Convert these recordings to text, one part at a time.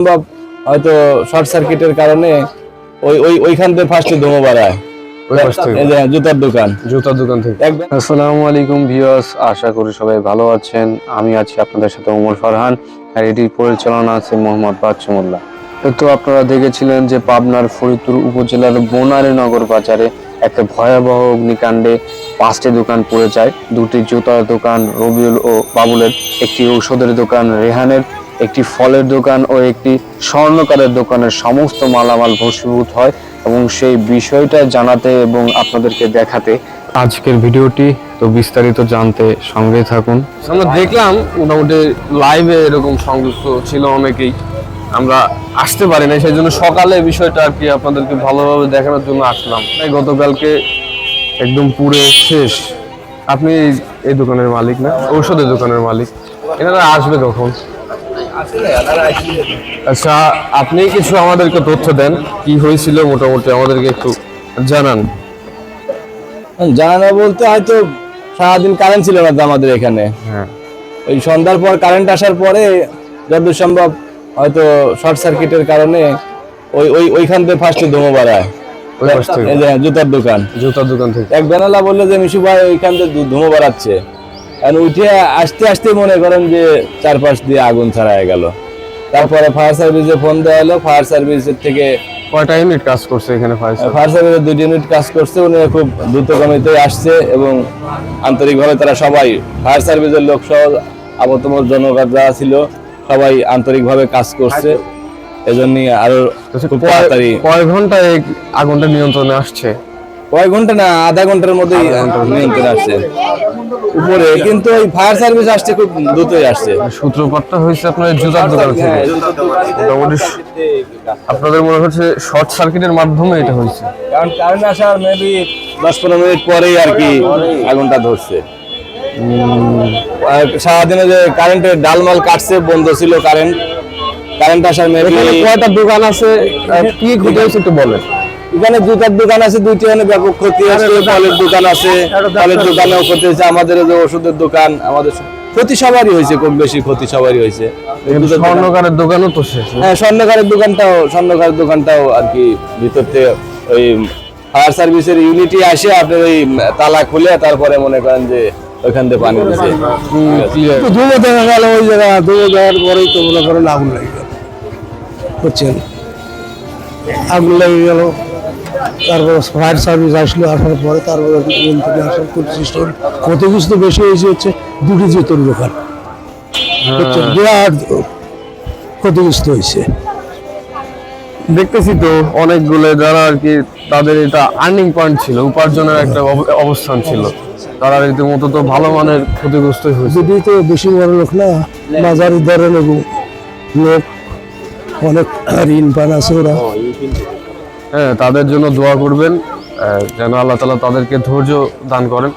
সম্ভব হয়তো শর্ট সার্কিটের কারণে ওই ওই ওইখান থেকে ফার্স্টে ধুমো বাড়ায়। জুতার দোকান। জুতার দোকান থেকে। আসসালামু আলাইকুম ভিউয়ার্স আশা করি সবাই ভালো আছেন। আমি আছি আপনাদের সাথে ওমর ফারহান আর এটির পরিচালনা আছে মোহাম্মদ বাচ্চুমুল্লাহ তো আপনারা দেখেছিলেন যে পাবনার ফরিদপুর উপজেলার বনানী নগর বাজারে একটা ভয়াবহ অগ্নিকাণ্ডে পাঁচটি দোকান পড়ে যায় দুটি জুতার দোকান রবিউল ও বাবুলের একটি ঔষধের দোকান রেহানের একটি ফলের দোকান ও একটি স্বর্ণকারের দোকানের সমস্ত মালামাল ভস্মীভূত হয় এবং সেই বিষয়টা জানাতে এবং আপনাদেরকে দেখাতে। আজকের ভিডিওটি তো বিস্তারিত জানতে সঙ্গে থাকুন। আমরা দেখলাম মোটামুটি লাইভে এরকম সংযুক্ত ছিল অনেকেই। আমরা আসতে পারি না সেই জন্য সকালে বিষয়টা আর কি আপনাদেরকে ভালোভাবে দেখানোর জন্য আসলাম। গতকালকে একদম পুরে শেষ। আপনি এই দোকানের মালিক না? ঔষধের দোকানের মালিক। এনারা আসবে কখন? আচ্ছা আপনি কিছু আমাদেরকে তথ্য দেন। কি হয়েছিল মোটামুটি আমাদেরকে একটু জানান। জানানো বলতে হয়তো সারাদিন কারেন্ট ছিল না আমাদের এখানে। হ্যাঁ। ওই সন্ধ্যার পর কারেন্ট আসার পরে যতদূর সম্ভব হয়তো শর্ট সার্কিটের কারণে ওই ওই ওইখান থেকে ফার্স্টে ধুমো বাড়ায়। জুতার দোকান। জুতার দোকান থেকে। এক বেনালা বলল যে মিশু ভাই ওইখান থেকে ধুমো বাড়াচ্ছে। উঠে আসতে আসতে মনে করেন যে চারপাশ দিয়ে আগুন ছড়ায় গেল। তারপরে ফায়ার সার্ভিসে ফোন দেওয়া হলো। ফায়ার সার্ভিসের থেকে কয়টা ইউনিট কাজ করছে এখানে ফায়ার সার্ভিসের দুটি ইউনিট কাজ করছে। উনি খুব দ্রুতগতিতে আসছে এবং আন্তরিকভাবে তারা সবাই ফায়ার সার্ভিসের লোক সহ আবতমর জনগণ যারা ছিল সবাই আন্তরিকভাবে কাজ করছে। এজন্য আরও খুব তাড়াতাড়ি কয় ঘন্টায় এই আগুনটা নিয়ন্ত্রণে আসছে? কয়েক ঘণ্টা না আধা ঘণ্টার মধ্যেই নিয়ন্ত্রণে আসছে। উপরে কিন্তু ওই ফায়ার সার্ভিস আসছে খুব দ্রুতই আসছে। সূত্রপাতটা হয়েছে আপনার জুতার দোকান থেকে। হ্যাঁ, মোটামুটি আপনাদের মনে হচ্ছে শর্ট সার্কিটের মাধ্যমে এটা হয়েছে। কারণ কারেন্ট আসার মেবি দশ পনেরো মিনিট পরেই আর কি আগুনটা ধরছে। সারাদিনে যে কারেন্টের ডালমাল কাটছে বন্ধ ছিল কারেন্ট কারেন্ট আসার এখানে কয়টা দোকান আছে? কি হয়েছে একটু বলেন। এখানে জুতার দোকান আছে দুইটি ওখানে ব্যাপক ক্ষতি আছে ফলের দোকান আছে ফলের দোকানেও ক্ষতি হয়েছে আমাদের যে ওষুধের দোকান আমাদের ক্ষতি সবারই হয়েছে কম বেশি ক্ষতি সবারই হয়েছে। স্বর্ণকারের দোকানও তো শেষ। হ্যাঁ স্বর্ণকারের দোকানটাও স্বর্ণকারের দোকানটাও আর কি ভিতর থেকে ওই ফায়ার সার্ভিসের ইউনিটি আসে আপনার ওই তালা খুলে তারপরে মনে করেন যে থেকে পানি দিচ্ছে দেখা গেল ওই জায়গা দেওয়ার পরেই তো মনে করেন আগুন লেগে গেল বুঝছেন? আগুন লেগে গেল তারপর ফায়ার সার্ভিস আসলো আসার পরে তারপরে নিয়ন্ত্রণে আসার প্রচেষ্টা হলো। ক্ষতিগ্রস্ত বেশি হয়েছে হচ্ছে দুটি জুতোর দোকান। বুঝছেন? বিরাট ক্ষতিগ্রস্ত হয়েছে। দেখতেছি তো অনেকগুলো যারা আর কি তাদের এটা আর্নিং পয়েন্ট ছিল উপার্জনের একটা অব- অবস্থান ছিল। তারা রীতিমতো তো ভালো মানের ক্ষতিগ্রস্ত হয়েছে। যদি তো বেশি বড় লোক না লোক অনেক ঋণ পান আছে ওরা। হ্যাঁ তাদের জন্য দোয়া করবেন যেন আল্লাহ তালা তাদেরকে ধৈর্য দান করেন।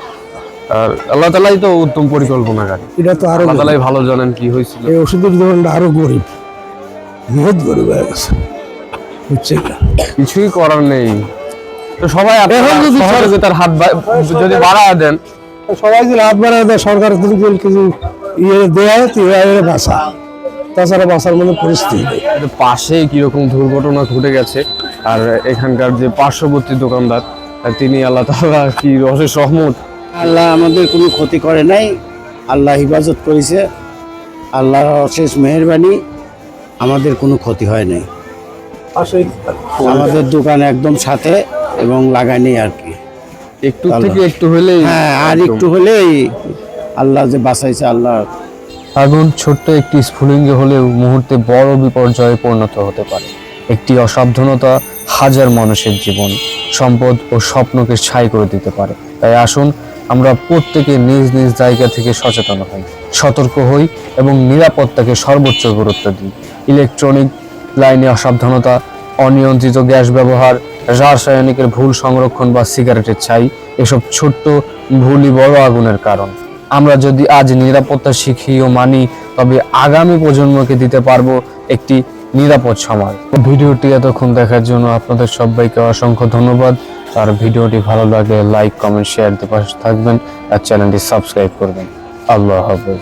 আর আল্লাহ তালাই তো উত্তম পরিকল্পনা পরিকল্পনাকারী এটা তো আরও আল্লাহ তালাই ভালো জানেন কি হয়েছিল। এই ওষুধের দোকানটা আরও গরিব। বহুত গরিব হয়ে গেছে। না কিছুই করার নেই। তো সবাই এখন যদি সহযোগিতার হাত যদি বাড়া দেন। সবাই যদি হাত বাড়ায় দেয় সরকার যদি কিছু ইয়ে দেওয়া তো বাঁচা তাছাড়া বাঁচার মতো পরিস্থিতি যে কীরকম দুর্ঘটনা ঘটে গেছে আর এখানকার যে পার্শ্ববর্তী দোকানদার তিনি আল্লাহ তাআলা কি রসের সহমত? আল্লাহ আমাদের কোনো ক্ষতি করে নাই। আল্লাহ হিফাজত করেছে। আল্লাহর অশেষ মেহরবানি। আমাদের কোনো ক্ষতি হয় নাই। আমাদের দোকান একদম সাথে এবং লাগাইনি আর কি। একটু থেকে একটু হলেই হ্যাঁ আর একটু হলেই আল্লাহ যে বাঁচাইছে আল্লাহ। আগুন ছোট্ট একটি স্ফুলিঙ্গ হলেও মুহূর্তে বড় বিপর্যয়ে পরিণত হতে পারে। একটি অসাবধানতা হাজার মানুষের জীবন সম্পদ ও স্বপ্নকে ছাই করে দিতে পারে। তাই আসুন আমরা প্রত্যেকে নিজ নিজ জায়গা থেকে সচেতন হই সতর্ক হই এবং নিরাপত্তাকে সর্বোচ্চ গুরুত্ব দিই। ইলেকট্রনিক লাইনে অসাবধানতা, অনিয়ন্ত্রিত গ্যাস ব্যবহার, রাসায়নিকের ভুল সংরক্ষণ বা সিগারেটের ছাই, এসব ছোট্ট ভুলই বড় আগুনের কারণ। আমরা যদি আজ নিরাপত্তা শিখি ও মানি, তবে আগামী প্রজন্মকে দিতে পারব একটি নিরাপদ সমাজ ভিডিওটি এতক্ষণ দেখার জন্য আপনাদের সবাইকে অসংখ্য ধন্যবাদ। আর ভিডিওটি ভালো লাগে লাইক, কমেন্ট, শেয়ার দিয়ে পাশে থাকবেন আর চ্যানেলটি সাবস্ক্রাইব করবেন। আল্লাহ হাফেজ।